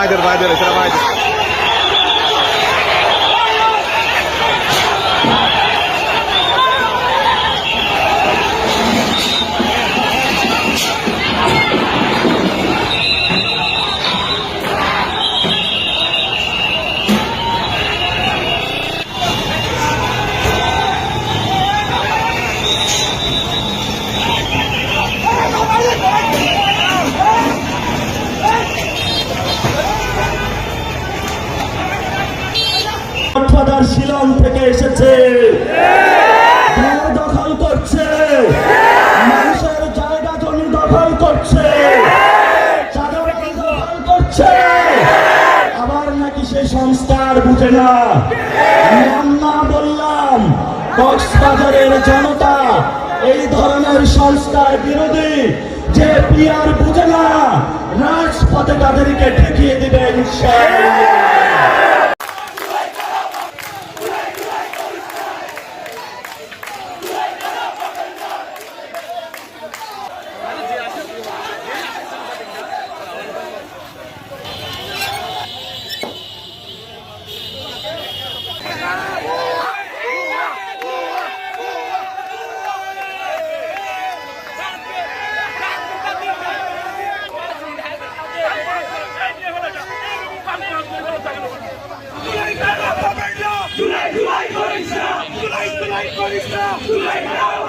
Weider, Weider, entra Weider. Cox's Bazar Shillong থেকে এসেছে। দখল করছে। মানুষের জায়গা জমি দখল করছে। আবার নাকি সেই সংস্কার বুঝে না। কক্সবাজারের জনতা এই ধরনের সংস্কার বিরোধী যে পিয়ার বুঝে না, রাজপথে তাদেরকে ঠেকিয়ে দিবেন ইনশাআল্লাহ। Vai, Paulistão! Vai, Paulistão!